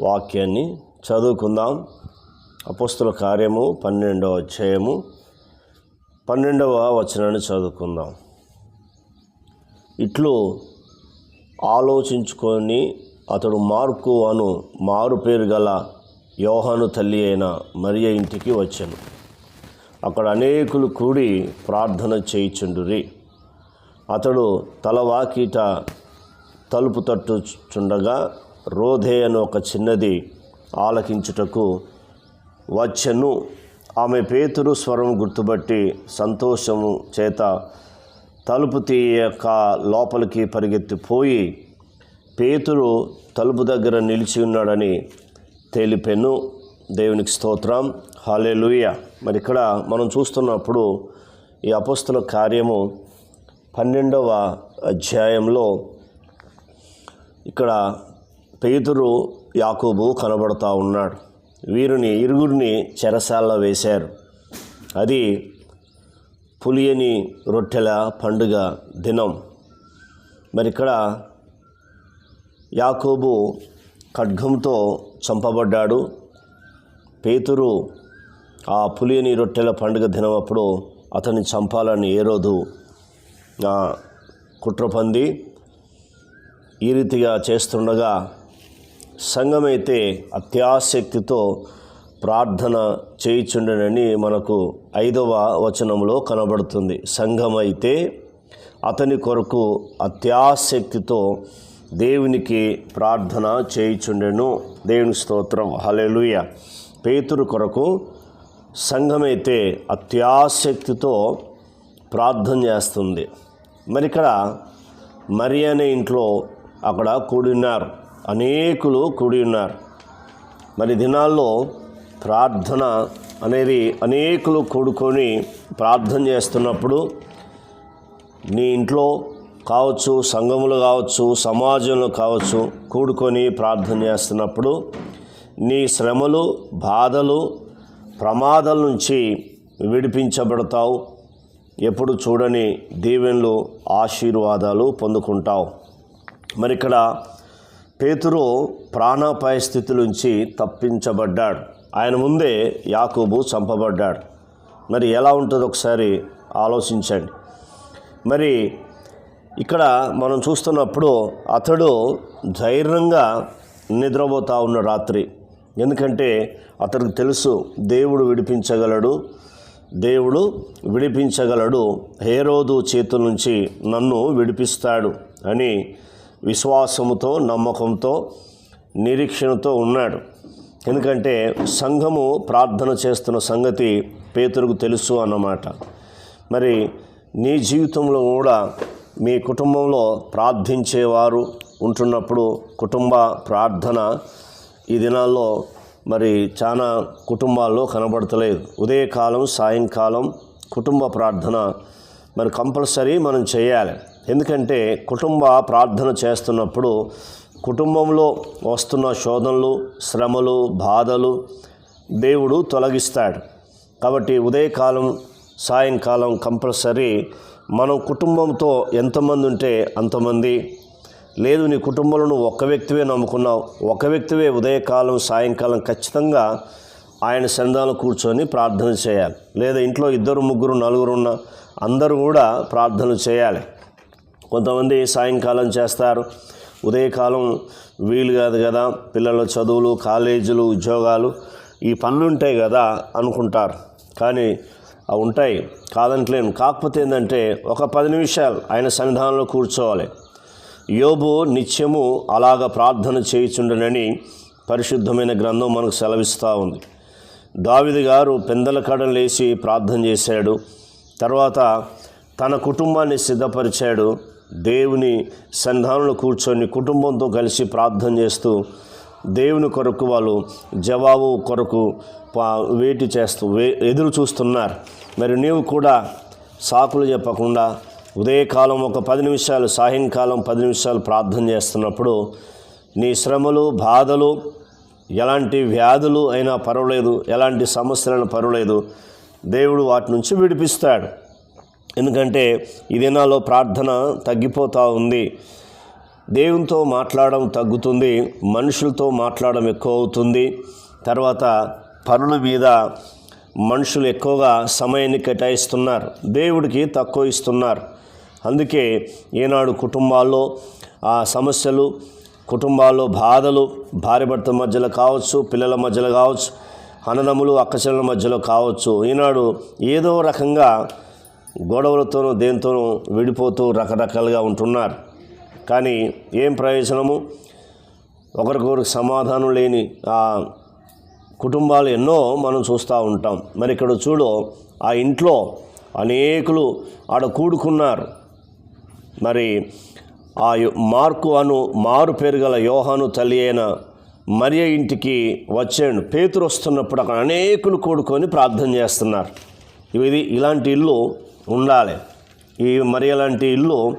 వాక్యాన్ని చదువుకుందాం. అపుస్తుల కార్యము పన్నెండవ అధ్యాయము పన్నెండవ వచనాన్ని చదువుకుందాం. ఇట్లు ఆలోచించుకొని అతడు మార్కు అను మారు పేరు గల యోహాను తల్లి అయిన మరియ ఇంటికి వచ్చాను. అక్కడ అనేకులు కూడి ప్రార్థన చేయిచుండురి. అతడు తలవాకీట తలుపు తట్టుచుండగా రోధే అని ఒక చిన్నది ఆలకించుటకు వచ్చెను. ఆమె పేతురు స్వరం గుర్తుబట్టి సంతోషము చేత తలుపు తీయక లోపలికి పరిగెత్తిపోయి పేతురు తలుపు దగ్గర నిలిచి ఉన్నాడని తేలిపెను. దేవునికి స్తోత్రం. హాలేలుయ మరి ఇక్కడ మనం చూస్తున్నప్పుడు ఈ అపస్తుల కార్యము పన్నెండవ అధ్యాయంలో ఇక్కడ పేతురు యాకోబు కనబడుతూ ఉన్నాడు. వీరిని ఇరుగురిని చెరసాల్లో వేశారు. అది పులియని రొట్టెల పండుగ దినం. మరి ఇక్కడ యాకోబు ఖడ్గంతో చంపబడ్డాడు. పేతురు ఆ పులియని రొట్టెల పండుగ దినం అప్పుడు అతన్ని చంపాలని ఏ రోజు కుట్ర పంది ఈ రీతిగా చేస్తుండగా సంఘమైతే అత్యాసక్తితో ప్రార్థన చేయుచుండనని మనకు ఐదవ వచనంలో కనబడుతుంది. సంఘమైతే అతని కొరకు అత్యాసక్తితో దేవునికి ప్రార్థన చేయుచుండెను. దేవుని స్తోత్రం. హలెలుయ పేతురు కొరకు సంఘమైతే అత్యాసక్తితో ప్రార్థన చేస్తుంది. మరి ఇక్కడ మరి అనే ఇంట్లో అక్కడ కూడినారు. అనేకులు కూడి ఉన్నారు. మరి దినాల్లో ప్రార్థన అనేది అనేకులు కూడుకొని ప్రార్థన చేస్తున్నప్పుడు నీ ఇంట్లో కావచ్చు సంఘములు కావచ్చు సమాజంలో కావచ్చు కూడుకొని ప్రార్థన చేస్తున్నప్పుడు నీ శ్రమలు బాధలు ప్రమాదాల నుంచి విడిపించబడతావు. ఎప్పుడు చూడని దీవెనలు ఆశీర్వాదాలు పొందుకుంటావు. మరి ఇక్కడ పేతురు ప్రాణాపాయ స్థితి నుంచి తప్పించబడ్డాడు. ఆయన ముందే యాకూబు చంపబడ్డాడు. మరి ఎలా ఉంటుందో ఒకసారి ఆలోచించండి. మరి ఇక్కడ మనం చూస్తున్నప్పుడు అతడు ధైర్యంగా నిద్రపోతా ఉన్న రాత్రి. ఎందుకంటే అతనికి తెలుసు దేవుడు విడిపించగలడు. దేవుడు విడిపించగలడు. హేరోదు చేతుల నుంచి నన్ను విడిపిస్తాడు అని విశ్వాసముతో నమ్మకంతో నిరీక్షణతో ఉన్నాడు. ఎందుకంటే సంఘము ప్రార్థన చేస్తున్న సంగతి పేతురుకు తెలుసు అన్నమాట. మరి నీ జీవితంలో కూడా మీ కుటుంబంలో ప్రార్థించేవారు ఉంటున్నప్పుడు కుటుంబ ప్రార్థన ఈ దినాల్లో మరి చాలా కుటుంబాల్లో కనబడతలేదు. ఉదయకాలం సాయంకాలం కుటుంబ ప్రార్థన మరి కంపల్సరీ మనం చేయాలి. ఎందుకంటే కుటుంబ ప్రార్థన చేస్తున్నప్పుడు కుటుంబంలో వస్తున్న శోధనలు శ్రమలు బాధలు దేవుడు తొలగిస్తాడు. కాబట్టి ఉదయకాలం సాయంకాలం కంపల్సరీ మనం కుటుంబంతో ఎంతమంది ఉంటే అంతమంది. లేదు నీ కుటుంబంలో నువ్వు ఒక్క వ్యక్తివే నమ్ముకున్నావు. ఒక వ్యక్తివే ఉదయకాలం సాయంకాలం ఖచ్చితంగా ఆయన సందాలు కూర్చొని ప్రార్థన చేయాలి. లేదా ఇంట్లో ఇద్దరు ముగ్గురు నలుగురు ఉన్న అందరూ కూడా ప్రార్థన చేయాలి. కొంతమంది సాయంకాలం చేస్తారు. ఉదయకాలం వీలు కాదు కదా. పిల్లల చదువులు కాలేజీలు ఉద్యోగాలు ఈ పనులు ఉంటాయి కదా అనుకుంటారు. కానీ అవి ఉంటాయి. కాదంటలేను. కాకపోతే ఏంటంటే ఒక పది నిమిషాలు ఆయన సన్నిధానంలో కూర్చోవాలి. యోబు నిత్యము అలాగ ప్రార్థన చేయుచుండనని పరిశుద్ధమైన గ్రంథం మనకు సెలవిస్తూ ఉంది. దావిది గారు పెందల కడలు లేచి ప్రార్థన చేశాడు. తర్వాత తన కుటుంబాన్ని సిద్ధపరిచాడు. దేవుని సంధానంలో కూర్చొని కుటుంబంతో కలిసి ప్రార్థన చేస్తూ దేవుని కొరకు వాళ్ళు జవాబు కొరకు వేటి చేస్తూ వే ఎదురు చూస్తున్నారు. మరి నీవు కూడా సాకులు చెప్పకుండా ఉదయకాలం ఒక పది నిమిషాలు సాయంకాలం పది నిమిషాలు ప్రార్థన చేస్తున్నప్పుడు నీ శ్రమలు బాధలు ఎలాంటి వ్యాధులు అయినా పర్వాలేదు ఎలాంటి సమస్యలను పర్వాలేదు. దేవుడు వాటి నుంచి విడిపిస్తాడు. ఎందుకంటే ఈ దినాల్లో ప్రార్థన తగ్గిపోతూ ఉంది. దేవునితో మాట్లాడడం తగ్గుతుంది మనుషులతో మాట్లాడడం ఎక్కువ అవుతుంది. తర్వాత పనుల మీద మనుషులు ఎక్కువగా సమయాన్ని కేటాయిస్తున్నారు దేవుడికి తక్కువ ఇస్తున్నారు. అందుకే ఈనాడు కుటుంబాల్లో ఆ సమస్యలు కుటుంబాల్లో బాధలు భార్య భర్త మధ్యలో కావచ్చు పిల్లల మధ్యలో కావచ్చు అన్నదమ్ములు అక్కచెల్లెల మధ్యలో కావచ్చు ఈనాడు ఏదో రకంగా గొడవలతోనూ దేనితోనూ విడిపోతూ రకరకాలుగా ఉంటున్నారు. కానీ ఏం ప్రయోజనము? ఒకరికొకరికి సమాధానం లేని ఆ కుటుంబాలు ఎన్నో మనం చూస్తూ ఉంటాం. మరి ఇక్కడ చూడు ఆ ఇంట్లో అనేకులు ఆడ కూడుకున్నారు. మరి ఆ యో- మార్కు అను మారు పేరు గల యోహాను తల్లి అయిన మరియ ఇంటికి వచ్చాడు. పేతురు వస్తున్నప్పుడు అక్కడ అనేకులు కూడుకొని ప్రార్థన చేస్తున్నారు. ఇది ఇలాంటి ఇల్లు ఉండాలి. ఈ మరి అలాంటి ఇల్లు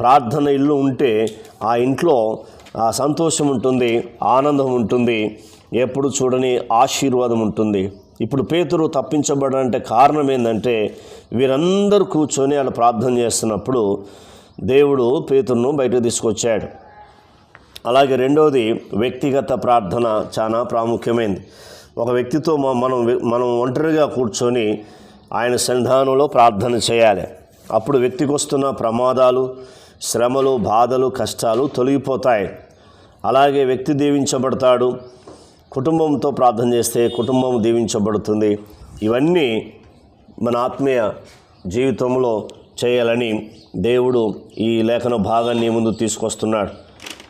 ప్రార్థన ఇల్లు ఉంటే ఆ ఇంట్లో ఆ సంతోషం ఉంటుంది ఆనందం ఉంటుంది ఎప్పుడు చూడని ఆశీర్వాదం ఉంటుంది. ఇప్పుడు పేతురు తప్పించబడంటే కారణం ఏంటంటే వీరందరూ కూర్చొని అలా ప్రార్థన చేస్తున్నప్పుడు దేవుడు పేతురును బయటకు తీసుకొచ్చాడు. అలాగే రెండవది వ్యక్తిగత ప్రార్థన చాలా ప్రాముఖ్యమైనది ఒక వ్యక్తితో మనం మనం ఒంటరిగా కూర్చొని ఆయన సన్నిధానంలో ప్రార్థన చేయాలి. అప్పుడు వ్యక్తికి వస్తున్న ప్రమాదాలు శ్రమలు బాధలు కష్టాలు తొలగిపోతాయి. అలాగే వ్యక్తి దీవించబడతాడు. కుటుంబంతో ప్రార్థన చేస్తే కుటుంబం దీవించబడుతుంది. ఇవన్నీ మన ఆత్మీయ జీవితంలో చేయాలని దేవుడు ఈ లేఖన భాగాన్ని ముందు తీసుకొస్తున్నాడు.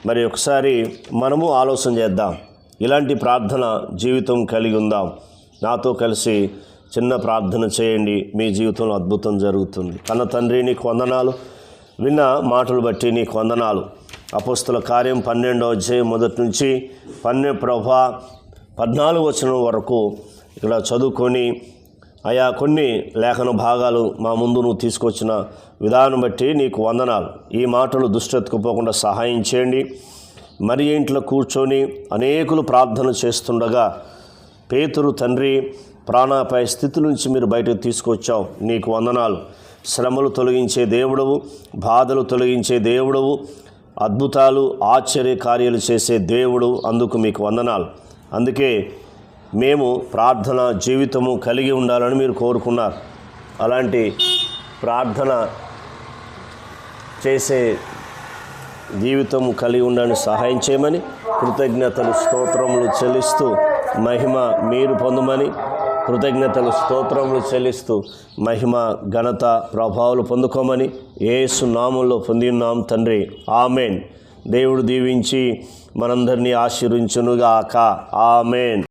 మరి ఒకసారి మనము ఆలోచన చేద్దాం. ఇలాంటి ప్రార్థన జీవితం కలిగి ఉందాం. నాతో కలిసి చిన్న ప్రార్థన చేయండి. మీ జీవితంలో అద్భుతం జరుగుతుంది. తన తండ్రి నీకు వందనాలు. విన్న మాటలు బట్టి నీకు వందనాలు. అపోస్తుల కార్యం పన్నెండో అధ్యాయం మొదటి నుంచి పన్నె ప్రభా పద్నాలుగు వచనం వరకు ఇక్కడ చదువుకొని అయా కొన్ని లేఖన భాగాలు మా ముందు నువ్వు తీసుకొచ్చిన విధానం బట్టి నీకు వందనాలు. ఈ మాటలు దుష్టెత్తుకుపోకుండా సహాయం చేయండి. మరి ఇంట్లో కూర్చొని అనేకులు ప్రార్థన చేస్తుండగా పేతురు తండ్రి ప్రాణాపాయ స్థితి నుంచి మీరు బయటకు తీసుకొచ్చావు. నీకు వందనాలు. శ్రమలు తొలగించే దేవుడవు బాధలు తొలగించే దేవుడవు అద్భుతాలు ఆశ్చర్య కార్యాలు చేసే దేవుడు అందుకు మీకు వందనాలు. అందుకే మేము ప్రార్థన జీవితము కలిగి ఉండాలని మీరు కోరుకున్నారు. అలాంటి ప్రార్థన చేసే జీవితం కలిగి ఉండడానికి సహాయం చేయమని కృతజ్ఞతలు స్తోత్రములు చెల్లిస్తూ మహిమ మీరు పొందమని కృతజ్ఞతలు స్తోత్రములు చెల్లిస్తూ మహిమ ఘనత ప్రభావాలు పొందుకోమని ఏసు నామంలో పొందిన్నాం తండ్రి. ఆమెన్. దేవుడు దీవించి మనందరినీ ఆశీర్వించునుగాక. ఆమెన్.